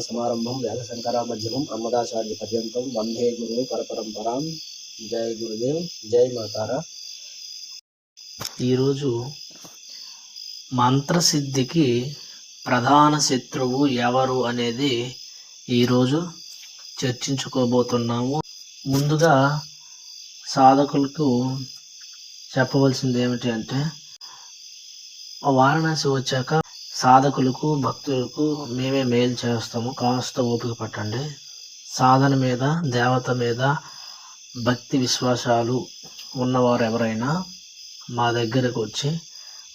సమారంభం వేదశంకరామధ్యమం బ్రహ్మదాచార్య పర్యంతం. వందే గురు పరపరంపరాం. జయ గురుదేవ్ జయ మాతారా. ఈరోజు మంత్రసిద్ధికి ప్రధాన శత్రువు ఎవరు అనేది ఈరోజు చర్చించుకోబోతున్నాము. ముందుగా సాధకులకు చెప్పవలసింది ఏమిటి అంటే వారణాసి వచ్చాక సాధకులకు భక్తులకు మేమే మేలు చేస్తాము. కాస్త ఓపిక పట్టండి. సాధన మీద దేవత మీద భక్తి విశ్వాసాలు ఉన్నవారు ఎవరైనా మా దగ్గరకు వచ్చి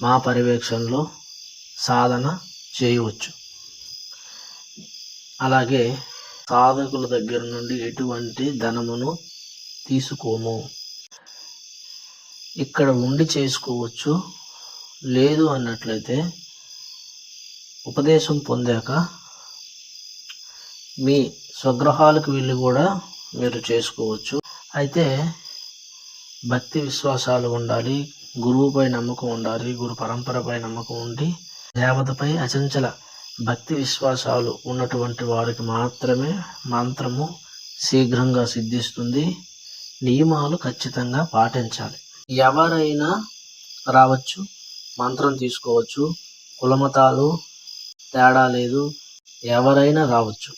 మా పర్యవేక్షణలో సాధన చేయవచ్చు. అలాగే సాధకుల దగ్గర నుండి ఎటువంటి ధనమును తీసుకోము. ఇక్కడ ఉండి చేసుకోవచ్చు. లేదు అన్నట్లయితే ఉపదేశం పొందాక మీ స్వగ్రహాలకు వెళ్ళి కూడా మీరు చేసుకోవచ్చు. అయితే భక్తి విశ్వాసాలు ఉండాలి గురువుపై నమ్మకం ఉండాలి గురు పరంపరపై నమ్మకం ఉండి దేవతపై అచంచల భక్తి విశ్వాసాలు ఉన్నటువంటి వారికి మాత్రమే మంత్రము శీఘ్రంగా సిద్ధిస్తుంది. నియమాలు ఖచ్చితంగా పాటించాలి. ఎవరైనా రావచ్చు మంత్రం తీసుకోవచ్చు కులమతాలు తేడా లేదు. ఎవరైనా రావచ్చు.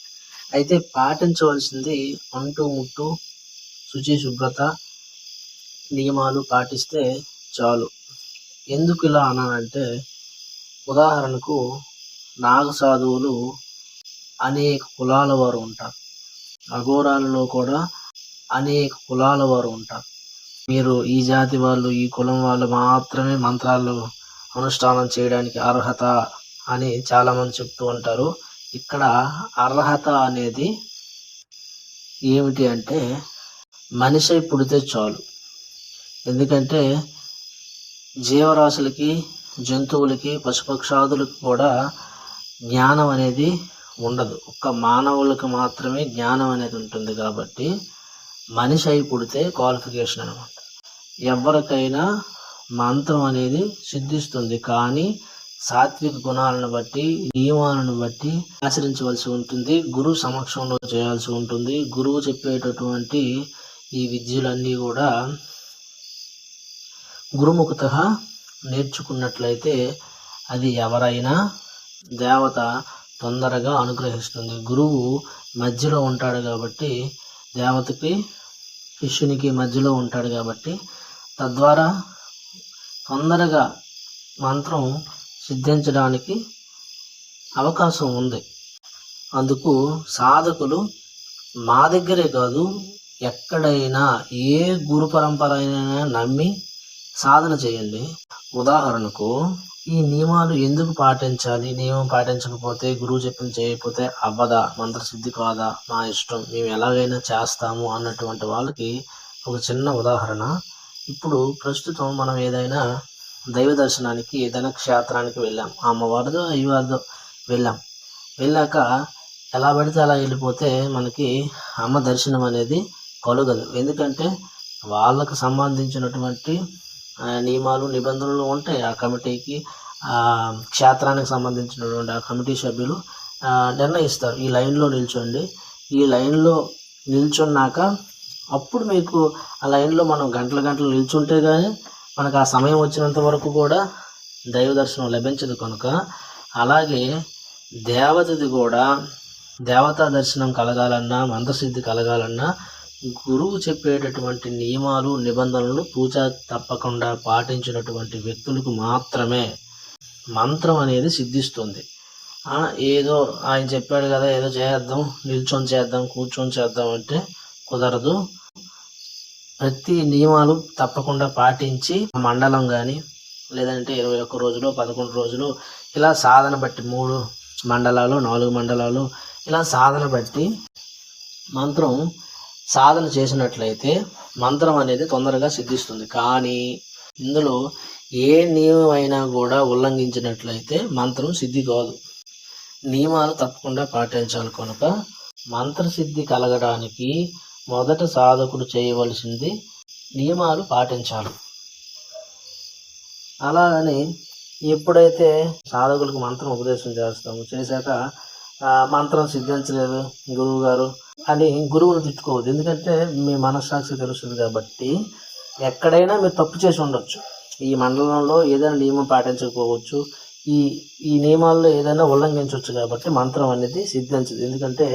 అయితే పాటించవలసింది అంటూ ముట్టు శుచి శుభ్రత నియమాలు పాటిస్తే చాలు. ఎందుకు ఇలా అన్నానంటే ఉదాహరణకు నాగ సాధువులు అనేక కులాల వారు ఉంటారు. అఘోరాలలో కూడా అనేక కులాల వారు ఉంటారు. మీరు ఈ జాతి వాళ్ళు ఈ కులం వాళ్ళు మాత్రమే మంత్రాలు అనుష్ఠానం చేయడానికి అర్హత అని చాలామంది చెప్తూ ఉంటారు. ఇక్కడ అర్హత అనేది ఏమిటి అంటే మనిషి పుడితే చాలు. ఎందుకంటే జీవరాశులకి జంతువులకి పశుపక్షాదులకు కూడా జ్ఞానం అనేది ఉండదు. ఒక్క మానవులకు మాత్రమే జ్ఞానం అనేది ఉంటుంది కాబట్టి మనిషి అయి పుడితే క్వాలిఫికేషన్ అనమాట ఎవరికైనా మంత్రం అనేది సిద్ధిస్తుంది. కానీ సాత్విక గుణాలను బట్టి నియమాలను బట్టి ఆచరించవలసి ఉంటుంది. గురువు సమక్షంలో చేయాల్సి ఉంటుంది. గురువు చెప్పేటటువంటి ఈ విద్యలన్నీ కూడా గురుముఖత నేర్చుకున్నట్లయితే అది ఎవరైనా దేవత తొందరగా అనుగ్రహిస్తుంది. గురువు మధ్యలో ఉంటాడు కాబట్టి దేవతకి శిష్యునికి మధ్యలో ఉంటాడు కాబట్టి తద్వారా తొందరగా మంత్రం సిద్ధించడానికి అవకాశం ఉంది. అందుకు సాధకులు మా దగ్గరే కాదు ఎక్కడైనా ఏ గురు పరంపర అయినా నమ్మి సాధన చేయండి. ఉదాహరణకు ఈ నియమాలు ఎందుకు పాటించాలి? నియమం పాటించకపోతే గురువు చెప్పిన చేయకపోతే అవ్వదా? మంత్రసిద్ధి కాదా? మా ఇష్టం. మేము ఎలాగైనా చేస్తాము అన్నటువంటి వాళ్ళకి ఒక చిన్న ఉదాహరణ. ఇప్పుడు ప్రస్తుతం మనం ఏదైనా దైవ దర్శనానికి ఏదైనా క్షేత్రానికి వెళ్ళాం అమ్మవారిదో అయ్యవారిదో వెళ్ళాం. వెళ్ళాక ఎలా పడితే అలా వెళ్ళిపోతే మనకి అమ్మ దర్శనం అనేది కలుగదు. ఎందుకంటే వాళ్ళకు సంబంధించినటువంటి నియమాలు నిబంధనలు ఉంటాయి. ఆ కమిటీకి క్షేత్రానికి సంబంధించినటువంటి ఆ కమిటీ సభ్యులు నిర్ణయిస్తారు. ఈ లైన్లో నిల్చోండి. ఈ లైన్లో నిల్చున్నాక అప్పుడు మీకు ఆ లైన్లో మనం గంటల గంటలు నిల్చుంటే కానీ మనకు ఆ సమయం వచ్చినంత వరకు కూడా దైవ దర్శనం లభించదు కనుక. అలాగే దేవతది కూడా దేవతా దర్శనం కలగాలన్నా మంత్రసిద్ధి కలగాలన్నా గురువు చెప్పేటటువంటి నియమాలు నిబంధనలు పూజ తప్పకుండా పాటించినటువంటి వ్యక్తులకు మాత్రమే. మంత్రం అనేది సిద్ధిస్తుంది. ఏదో ఆయన చెప్పాడు కదా ఏదో చేద్దాం నిల్చొని చేద్దాం కూర్చొని చేద్దాం అంటే కుదరదు. ప్రతి నియమాలు తప్పకుండా పాటించి మండలం కానీ లేదంటే ఇరవై ఒక్క రోజులు పదకొండు రోజులు ఇలా సాధన బట్టి మూడు మండలాలు నాలుగు మండలాలు ఇలా సాధన బట్టి మంత్రం సాధన చేసినట్లయితే మంత్రం అనేది తొందరగా సిద్ధిస్తుంది. కానీ ఇందులో ఏ నియమం అయినా కూడా ఉల్లంఘించినట్లయితే మంత్రం సిద్ధి కాదు. నియమాలు తప్పకుండా పాటించాలి కనుక మంత్రసిద్ధి కలగడానికి మొదట సాధకుడు చేయవలసింది నియమాలు పాటించాలి. అలాగని ఎప్పుడైతే సాధకులకు మంత్రం ఉపదేశం చేస్తాము చేశాక మంత్రం సిద్ధించలేదు గురువు గారు అని గురువుని తిట్టుకోవద్దు. ఎందుకంటే మీ మనస్సాక్షి తెలుస్తుంది కాబట్టి ఎక్కడైనా మీరు తప్పు చేసి ఉండొచ్చు. ఈ మండలంలో ఏదైనా నియమం పాటించకపోవచ్చు. ఈ ఈ నియమాల్లో ఏదైనా ఉల్లంఘించవచ్చు కాబట్టి మంత్రం అనేది సిద్ధించదు. ఎందుకంటే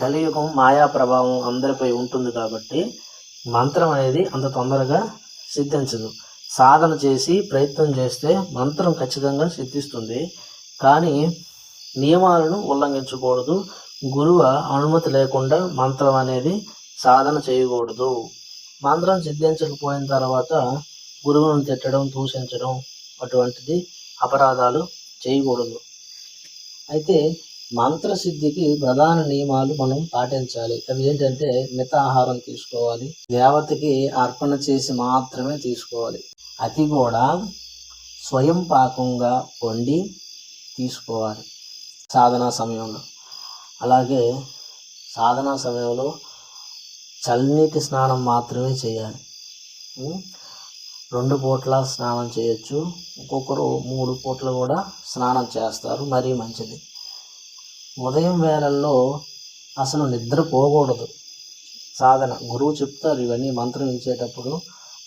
కలియుగం మాయా ప్రభావం అందరిపై ఉంటుంది కాబట్టి మంత్రం అనేది అంత తొందరగా సిద్ధించదు. సాధన చేసి ప్రయత్నం చేస్తే మంత్రం ఖచ్చితంగా సిద్ధిస్తుంది. కానీ నియమాలను ఉల్లంఘించకూడదు. గురువు అనుమతి లేకుండా మంత్రం అనేది సాధన చేయకూడదు. మంత్రం సిద్ధించకపోయిన తర్వాత గురువును తిట్టడం దూషించడం అటువంటిది అపరాధాలు చేయకూడదు. అయితే మంత్రసిద్ధికి ప్రధాన నియమాలు మనం పాటించాలి. అవి ఏంటంటే మిత ఆహారం తీసుకోవాలి. దేవతకి అర్పణ చేసి మాత్రమే తీసుకోవాలి. అది కూడా స్వయం పాకంగా వండి తీసుకోవాలి సాధనా సమయంలో. అలాగే సాధనా సమయంలో చల్నీటి స్నానం మాత్రమే చేయాలి. రెండు పూట్ల స్నానం చేయొచ్చు. ఒక్కొక్కరు మూడు పూట్ల కూడా స్నానం చేస్తారు. మరీ మంచిది. ఉదయం వేళల్లో అసలు నిద్రపోకూడదు సాధన. గురువు చెప్తారు ఇవన్నీ మంత్రం ఇచ్చేటప్పుడు.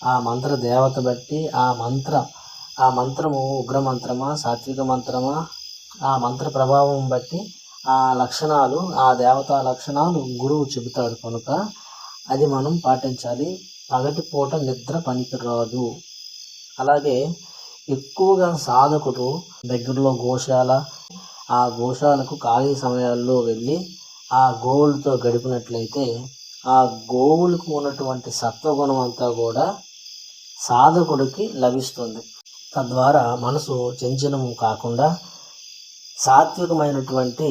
ఆ మంత్ర దేవత బట్టి ఆ మంత్ర ఆ మంత్రము ఉగ్ర మంత్రమా సాత్విక మంత్రమా ఆ మంత్ర ప్రభావం బట్టి ఆ లక్షణాలు ఆ దేవతా లక్షణాలు గురువు చెబుతాడు కనుక అది మనం పాటించాలి. పగటి పూట నిద్ర పనికిరాదు. అలాగే ఎక్కువగా సాధకుడు దగ్గరలో గోశాల ఆ గోశాలకు ఖాళీ సమయాల్లో వెళ్ళి ఆ గోవులతో గడిపినట్లయితే ఆ గోవులకు ఉన్నటువంటి సత్వగుణం అంతా కూడా సాధకుడికి లభిస్తుంది. తద్వారా మనసు చంచలము కాకుండా సాత్వికమైనటువంటి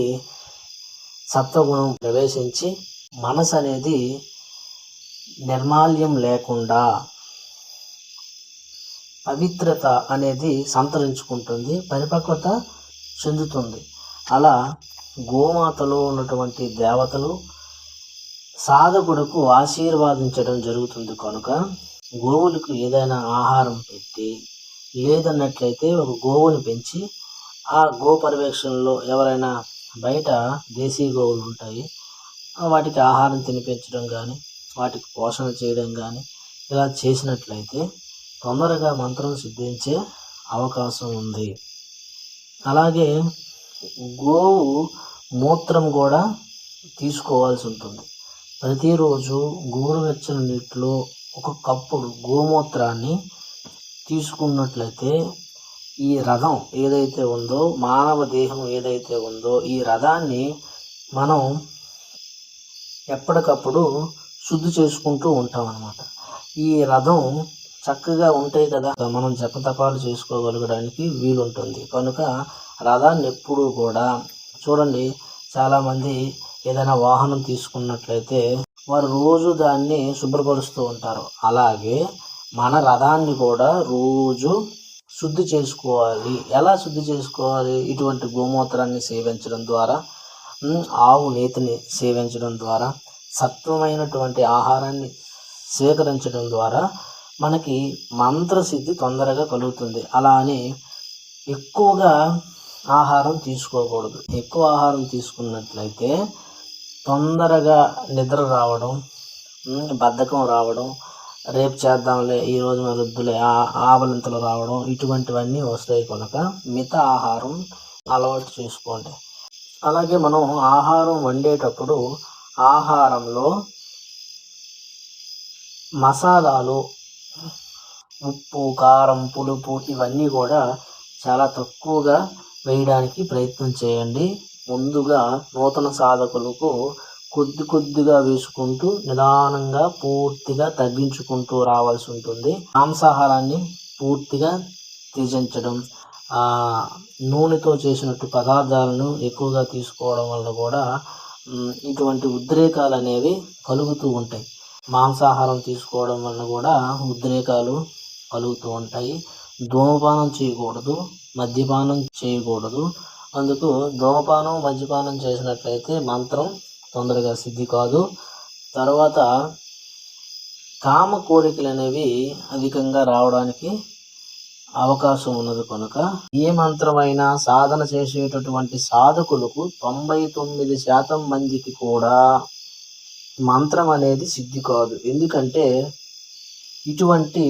సత్వగుణం ప్రవేశించి మనసు అనేది నిర్మాల్యం లేకుండా పవిత్రత అనేది సంతరించుకుంటుంది. పరిపక్వత చెందుతుంది. అలా గోమాతలో ఉన్నటువంటి దేవతలు సాధకుడుకు ఆశీర్వాదించడం జరుగుతుంది కనుక గోవులకు ఏదైనా ఆహారం పెట్టి లేదన్నట్లయితే ఒక గోవుని పెంచి ఆ గో పర్యవేక్షణలో ఎవరైనా బయట దేశీ గోవులు ఉంటాయి వాటికి ఆహారం తినిపించడం కానీ వాటికి పోషణ చేయడం కానీ ఇలా చేసినట్లయితే తొందరగా మంత్రం సిద్ధించే అవకాశం ఉంది. అలాగే గోవు మూత్రం కూడా తీసుకోవాల్సి ఉంటుంది. ప్రతిరోజు గోరువెచ్చని నీటిలో ఒక కప్పుడు గోమూత్రాన్ని తీసుకున్నట్లయితే ఈ రథం ఏదైతే ఉందో మానవ దేహం ఏదైతే ఉందో ఈ రథాన్ని మనం ఎప్పటికప్పుడు శుద్ధి చేసుకుంటూ ఉంటాం అన్నమాట ఈ రథం చక్కగా ఉంటాయి కదా. మనం జపతపాలు చేసుకోగలగడానికి వీలుంటుంది. కనుక రథాన్ని ఎప్పుడూ కూడా చూడండి. చాలామంది ఏదైనా వాహనం తీసుకున్నట్లయితే వారు రోజు దాన్ని శుభ్రపరుస్తూ ఉంటారు. అలాగే మన రథాన్ని కూడా రోజు శుద్ధి చేసుకోవాలి. ఎలా శుద్ధి చేసుకోవాలి? ఇటువంటి గోమూత్రాన్ని సేవించడం ద్వారా ఆవు నేతిని సేవించడం ద్వారా సత్వమైనటువంటి ఆహారాన్ని స్వీకరించడం ద్వారా మనకి మంత్రసిద్ధి తొందరగా కలుగుతుంది. అలా అని ఎక్కువగా ఆహారం తీసుకోకూడదు. ఎక్కువ ఆహారం తీసుకున్నట్లయితే తొందరగా నిద్ర రావడం బద్ధకం రావడం రేపు చేద్దాంలే ఈ రోజు వద్దులే ఆవలింతలు రావడం ఇటువంటివన్నీ వస్తాయి కనుక మిత ఆహారం అలవాటు చేసుకోండి. అలాగే మనం ఆహారం వండేటప్పుడు ఆహారంలో మసాలాలు ఉప్పు కారం పులుపు ఇవన్నీ కూడా చాలా తక్కువగా వేయడానికి ప్రయత్నం చేయండి. ముందుగా నూతన సాధకులకు కొద్ది కొద్దిగా వేసుకుంటూ నిదానంగా పూర్తిగా తగ్గించుకుంటూ రావాల్సి ఉంటుంది. మాంసాహారాన్ని పూర్తిగా త్యజించడం నూనెతో చేసినట్టు పదార్థాలను ఎక్కువగా తీసుకోవడం వల్ల కూడా ఇటువంటి ఉద్రేకాలు అనేవి కలుగుతూ ఉంటాయి. మాంసాహారం తీసుకోవడం వల్ల కూడా ఉద్రేకాలు కలుగుతూ ఉంటాయి. ధూమపానం చేయకూడదు మద్యపానం చేయకూడదు. అందుకు ధూమపానం మద్యపానం చేసినట్లయితే మంత్రం తొందరగా సిద్ధి కాదు. తర్వాత కామ కోరికలు అనేవి అధికంగా రావడానికి అవకాశం ఉన్నది కనుక ఏ మంత్రమైనా సాధన చేసేటటువంటి సాధకులకు తొంభై తొమ్మిది శాతం మందికి కూడా మంత్రం అనేది సిద్ధి కాదు. ఎందుకంటే ఇటువంటి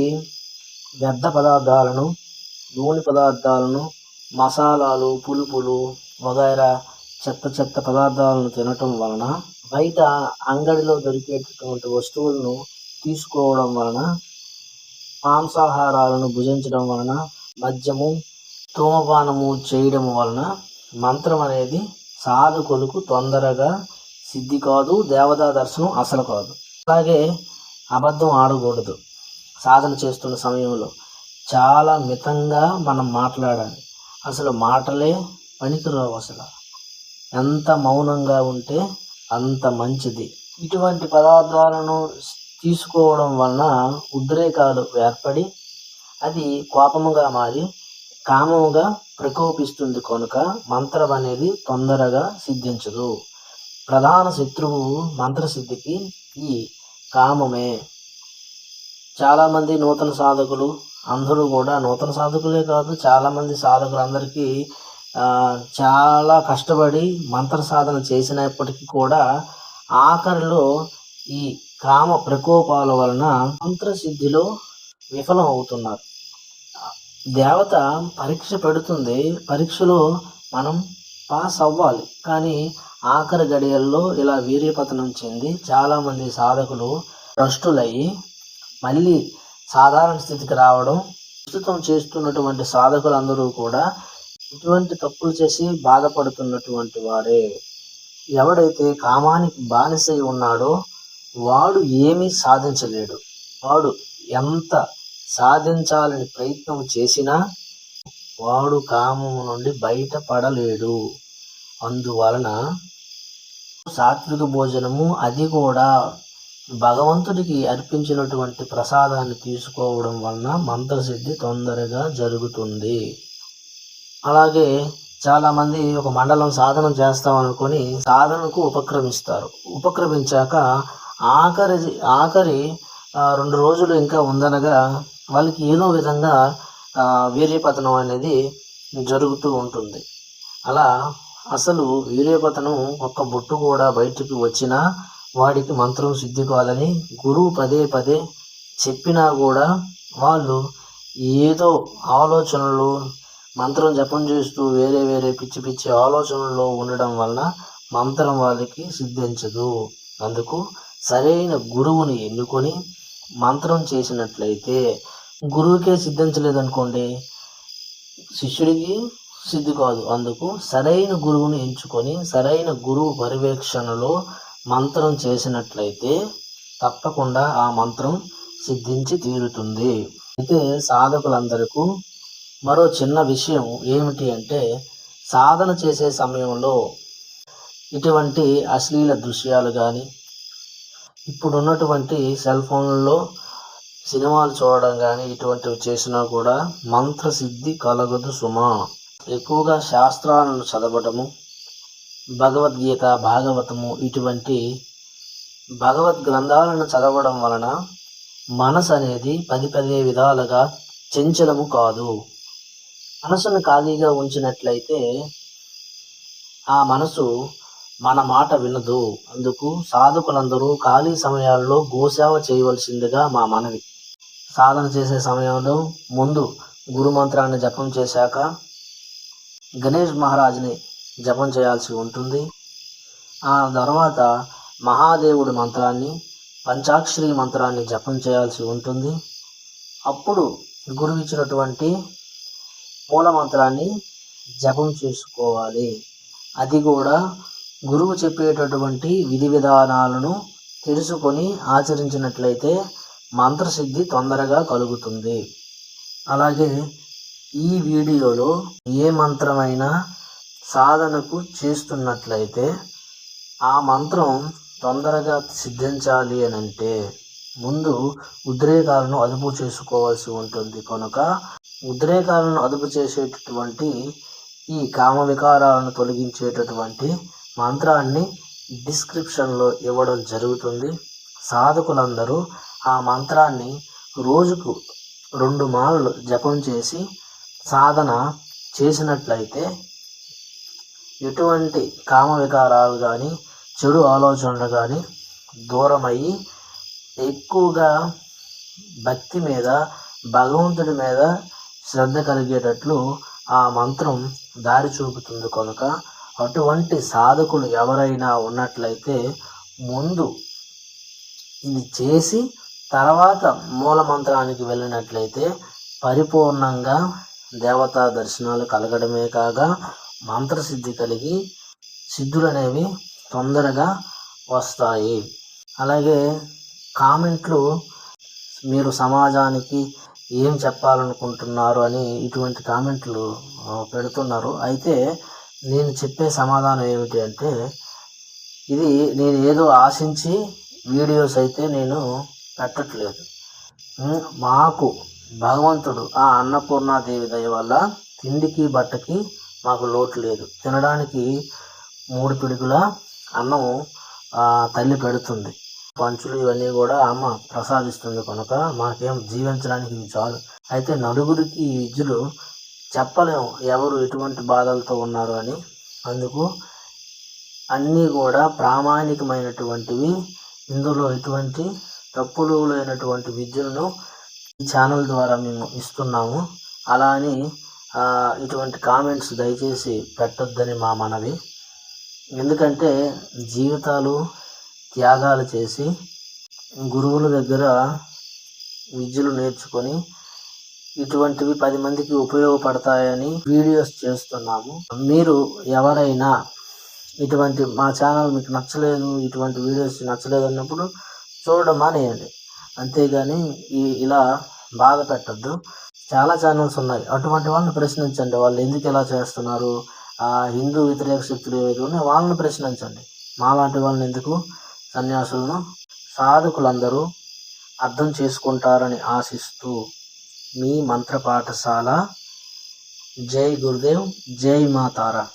వ్యర్థ పదార్థాలను నూనె పదార్థాలను మసాలాలు పులుపులు వగైరా చెత్త చెత్త పదార్థాలను తినటం వలన బయట అంగడిలో దొరికేటటువంటి వస్తువులను తీసుకోవడం వలన మాంసాహారాలను భుజించడం వలన మద్యము ధూమపానము చేయడం వలన మంత్రం అనేది సాధకులకు తొందరగా సిద్ధి కాదు దేవతా దర్శనం అసలు కాదు. అలాగే అబద్ధం ఆడకూడదు. సాధన చేస్తున్న సమయంలో చాలా మితంగా మనం మాట్లాడాలి. అసలు మాటలే పనికిరావు అసలు. ఎంత మౌనంగా ఉంటే అంత మంచిది. ఇటువంటి పదార్థాలను తీసుకోవడం వలన ఉద్రేకాలు ఏర్పడి అది కోపముగా మారి కామముగా ప్రకోపిస్తుంది కనుక మంత్రం అనేది తొందరగా సిద్ధించదు. ప్రధాన శత్రువు మంత్రసిద్ధికి ఈ కామమే. చాలామంది నూతన సాధకులు అందరూ కూడా నూతన సాధకులే కాదు చాలామంది సాధకులందరికీ చాలా కష్టపడి మంత్ర సాధన చేసినప్పటికీ కూడా ఆఖరిలో ఈ కామ ప్రకోపాల వలన మంత్రసిద్ధిలో విఫలం అవుతున్నారు. దేవత పరీక్ష పెడుతుంది. పరీక్షలో మనం పాస్ అవ్వాలి. కానీ ఆఖరి గడియల్లో ఇలా వీర్యపతనం చెంది చాలామంది సాధకులు భ్రష్టులయ్యి మళ్ళీ సాధారణ స్థితికి రావడం ప్రస్తుతం చేస్తున్నటువంటి సాధకులందరూ కూడా ఇటువంటి తప్పులు చేసి బాధపడుతున్నటువంటి వారే. ఎవడైతే కామానికి బానిసై ఉన్నాడో వాడు ఏమీ సాధించలేడు. వాడు ఎంత సాధించాలని ప్రయత్నం చేసినా వాడు కామము నుండి బయటపడలేడు. అందువలన సాత్విక భోజనము అది కూడా భగవంతుడికి అర్పించినటువంటి ప్రసాదాన్ని తీసుకోవడం వలన మంత్రసిద్ధి తొందరగా జరుగుతుంది. అలాగే చాలామంది ఒక మండలం సాధన చేస్తామనుకొని సాధనకు ఉపక్రమిస్తారు. ఉపక్రమించాక ఆఖరి ఆఖరి రెండు రోజులు ఇంకా ఉందనగా వాళ్ళకి ఏదో విధంగా వీర్యపతనం అనేది జరుగుతూ ఉంటుంది. అలా అసలు వీరేపతను ఒక్క బొట్టు కూడా బయటికి వచ్చినా వాడికి మంత్రం సిద్ధి కాదని గురువు పదే పదే చెప్పినా కూడా వాళ్ళు ఏదో ఆలోచనలు మంత్రం జపం చేస్తూ వేరే వేరే పిచ్చి పిచ్చి ఆలోచనల్లో ఉండడం వలన మంత్రం వాళ్ళకి సిద్ధించదు. అందుకు సరైన గురువుని ఎన్నుకొని మంత్రం చేసినట్లయితే గురువుకే సిద్ధించలేదనుకోండి. శిష్యుడికి సిద్ధి కాదు. అందుకు సరైన గురువుని ఎంచుకొని సరైన గురువు పర్యవేక్షణలో మంత్రం చేసినట్లయితే తప్పకుండా ఆ మంత్రం సిద్ధించి తీరుతుంది. అయితే సాధకులందరికీ మరో చిన్న విషయం ఏమిటి అంటే సాధన చేసే సమయంలో ఇటువంటి అశ్లీల దృశ్యాలు కానీ ఇప్పుడున్నటువంటి సెల్ ఫోన్లలో సినిమాలు చూడడం కానీ ఇటువంటివి చేసినా కూడా మంత్రసిద్ధి కలగదు సుమా. ఎక్కువగా శాస్త్రాలను చదవటము భగవద్గీత భాగవతము ఇటువంటి భగవద్ గ్రంథాలను చదవడం వలన మనసు అనేది పది పదే విధాలుగా చంచలము కాదు. మనసును ఖాళీగా ఉంచినట్లయితే ఆ మనసు మన మాట వినదు. అందుకు సాధకులందరూ ఖాళీ సమయాల్లో గోసేవ చేయవలసిందిగా మా మనవి. సాధన చేసే సమయంలో ముందు గురుమంత్రాన్ని జపం చేశాక గణేష్ మహారాజ్ని జపం చేయాల్సి ఉంటుంది. ఆ తర్వాత మహాదేవుడి మంత్రాన్ని పంచాక్షరి మంత్రాన్ని జపం చేయాల్సి ఉంటుంది. అప్పుడు గురువు ఇచ్చినటువంటి మూల మంత్రాన్ని జపం చేసుకోవాలి. అది కూడా గురువు చెప్పేటటువంటి విధి విధానాలను తెలుసుకొని ఆచరించినట్లయితే మంత్రసిద్ధి తొందరగా కలుగుతుంది. అలాగే ఈ వీడియోలో ఏ మంత్రమైనా సాధనకు చేస్తున్నట్లయితే ఆ మంత్రం తొందరగా సిద్ధించాలి అని అంటే ముందు ఉద్రేకాలను అదుపు చేసుకోవాల్సి ఉంటుంది. కనుక ఉద్రేకాలను అదుపు చేసేటటువంటి ఈ కామ వికారాలను తొలగించేటటువంటి మంత్రాన్ని డిస్క్రిప్షన్లో ఇవ్వడం జరుగుతుంది. సాధకులందరూ ఆ మంత్రాన్ని రోజుకు రెండు మాలలు జపం చేసి సాధన చేసినట్లయితే ఎటువంటి కామ వికారాలు కానీ చెడు ఆలోచనలు కానీ దూరమయ్యి ఎక్కువగా భక్తి మీద భగవంతుడి మీద శ్రద్ధ కలిగేటట్లు ఆ మంత్రం దారి చూపుతుంది కనుక అటువంటి సాధకులు ఎవరైనా ఉన్నట్లయితే ముందు ఇది చేసి తర్వాత మూల మంత్రానికి వెళ్ళినట్లయితే పరిపూర్ణంగా దేవతా దర్శనాలు కలగడమే కాగా మంత్రసిద్ధి కలిగి సిద్ధులు అనేవి తొందరగా వస్తాయి. అలాగే కామెంట్లు మీరు సమాజానికి ఏం చెప్పాలనుకుంటున్నారు? అని ఇటువంటి కామెంట్లు పెడుతున్నారు. అయితే నేను చెప్పే సమాధానం ఏమిటి అంటే ఇది నేను ఏదో ఆశించి వీడియోస్ అయితే నేను పెట్టట్లేదు. మాకు భగవంతుడు ఆ అన్నపూర్ణాదేవి దయ వల్ల తిండికి బట్టకి మాకు లోటు లేదు. తినడానికి మూడు పిడుగుల అన్నం తల్లి పెడుతుంది. పంచులు ఇవన్నీ కూడా అమ్మ ప్రసాదిస్తుంది కనుక మాకేం జీవించడానికి ఇవి చాలు. అయితే నలుగురికి ఈ విద్యలు చెప్పలేము. ఎవరు ఎటువంటి బాధలతో ఉన్నారు అని. అందుకు అన్నీ కూడా ప్రామాణికమైనటువంటివి. ఇందులో ఎటువంటి తప్పులు లేనటువంటి విద్యలను ఈ ఛానల్ ద్వారా మేము ఇస్తున్నాము. అలా అని ఇటువంటి కామెంట్స్ దయచేసి పెట్టొద్దని మా మనవి. ఎందుకంటే జీవితాలు త్యాగాలు చేసి గురువుల దగ్గర విద్యలు నేర్చుకొని ఇటువంటివి పది మందికి ఉపయోగపడతాయని వీడియోస్ చేస్తున్నాము. మీరు ఎవరైనా ఇటువంటి మా ఛానల్ మీకు నచ్చలేదు ఇటువంటి వీడియోస్ నచ్చలేదు అన్నప్పుడు చూడడం మానేయండి. అంతేగాని ఈ ఇలా బాధ పెట్టద్దు. చాలా ఛానల్స్ ఉన్నాయి. అటువంటి వాళ్ళని ప్రశ్నించండి. వాళ్ళు ఎందుకు ఇలా చేస్తున్నారు? ఆ హిందూ వ్యతిరేక శక్తులు ఏవైతే ఉన్నాయో వాళ్ళని ప్రశ్నించండి. మాలాంటి వాళ్ళని ఎందుకు? సన్యాసులను సాధకులందరూ అర్థం చేసుకుంటారని ఆశిస్తూ మీ మంత్ర పాఠశాల జై గురుదేవ్ జై మాతారా.